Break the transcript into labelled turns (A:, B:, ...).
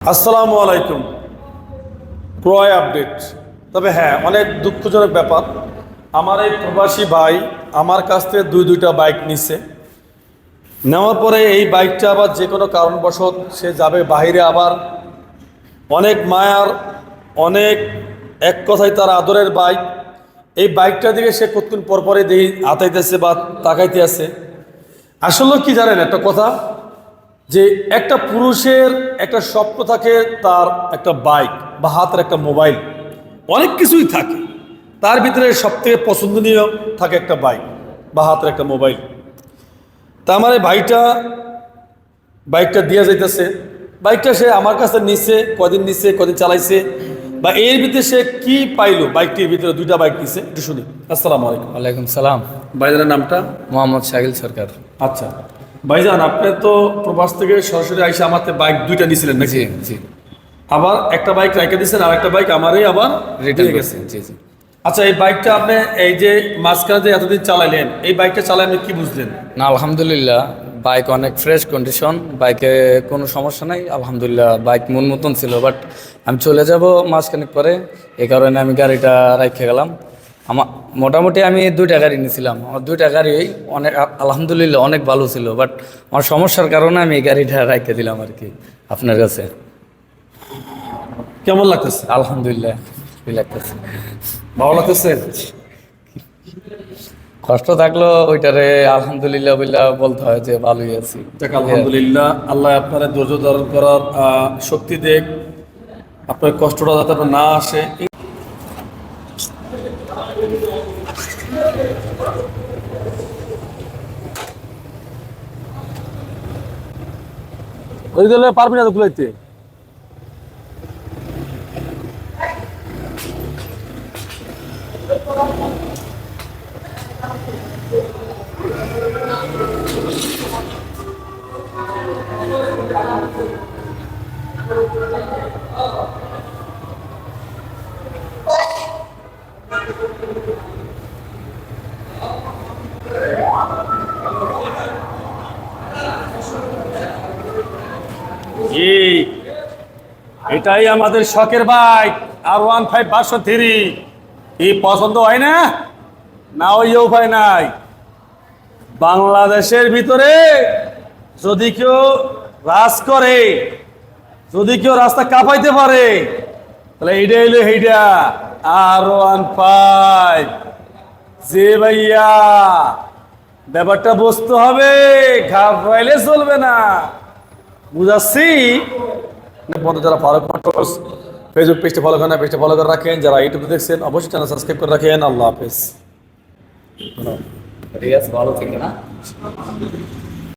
A: আসসালামু আলাইকুম। ক্রয় আপডেট। তবে হ্যাঁ অনেক দুঃখজনক ব্যাপার। আমার এই প্রবাসী ভাই আমার কাছ থেকে দুই, দুইটা বাইক নিছে। নেওয়ার পরে এই বাইকটা আবার যে কোনো কারণবশত সে যাবে বাহিরে আবার। অনেক মায়ার, অনেক এক কথায় তার আদরের বাইক। এই বাইকটা দিকে সে কতক্ষণ পরপরে দেখি আতাইতেছে বা তাকাইতে আছে আসলে কি জানেন একটা কথা? যে একটা পুরুষের একটা স্বপ্ন থাকে তার একটা বাইক বা হাতের একটা মোবাইল। অনেক কিছুই থাকে। তার ভিতরে সবথেকে পছন্দনীয় থাকে একটা বাইক বা হাতের একটা মোবাইল। তা আমার এই ভাইটা বাইকটা দিয়ে যাইতেছে। বাইকটা সে আমার কাছে নিছে কদিন নিছে কদিন চালাইছে বা এর ভিতরে সে কি পাইলো? বাইকটির ভিতরে দুইটা বাইক নিছে। একটু শুনি। আসসালামু আলাইকুম।
B: ওয়ালাইকুম সালাম।
A: ভাইজানের নামটা?
B: মোহাম্মদ শাকিল সরকার।
A: আচ্ছা। ভাইজান আপনি তো প্রবাস থেকে সরাসরি আইসা আমাদের বাইক দুইটা নিছিলেন নাকি?
B: জি জি।
A: আবার একটা বাইক রেখে দিয়েছেন আর একটা বাইক আমারই আবার
B: রিটার্ন গেছে। জি জি।
A: আচ্ছা এই বাইকটা আপনি এই যে মাঝখানে যে এতদিন চালাইলেন এই বাইকটা চালাই আপনি কি বুঝলেন?
B: না আলহামদুলিল্লাহ বাইক অনেক ফ্রেশ কন্ডিশন বাইকে কোনো সমস্যা নাই আলহামদুলিল্লাহ বাইক মন মতন ছিল বাট আমি চলে যাব মাসখানেক পরে এ কারণে আমি গাড়িটা রেখে গেলাম। আমার মোটামুটি আমি দুইটা গাড়ি নিয়েছিলাম। আমার দুইটা গাড়ি অনেক আলহামদুলিল্লাহ অনেক ভালো ছিল বাট আমার সমস্যার কারণে আমি এই গাড়িটা রেখে দিলাম আর কি আপনার কাছে।
A: কেমন লাগতেছে?
B: আলহামদুলিল্লাহ লাগতেছে।
A: ভালো লাগতেছে?
B: কষ্ট থাকল ওইটারে আলহামদুলিল্লাহ বললা বলতে হয় যে ভালোই আছি।
A: যাক আলহামদুলিল্লাহ আল্লাহ আপনার ধৈর্য ধারণ করার শক্তি দেখ আপনার কষ্টটা যাতে না আসে। ওই গেলে পারবি না তো খুলাইতে। এই এটাই আমাদের শখের বাইক। আর ওয়ান ফাইভ পাঁচশো থ্রি এই পছন্দ হয় না? না ওই উপায় নাই। বাংলাদেশের ভিতরে যদি কেউ রাজ করে, যদি কেউ রাস্তা কাঁপাইতে পারে, তাহলে এইটা এলো এইটা আর ওয়ান ফাইভ যে ভাইয়া, ব্যাপারটা বুঝতে হবে, ঘাবড়াইলে চলবে না। বুঝাচ্ছি? পর্যন্ত যারা ফলো মোটরস ফেসবুক পেজটি ফলো করেন পেজটি ফলো করে রাখেন। যারা ইউটিউবে দেখছেন, অবশ্যই চ্যানেল সাবস্ক্রাইব করে রাখেন। আল্লাহ হাফেজ।
B: ঠিক আছে, ভালো থেকে না।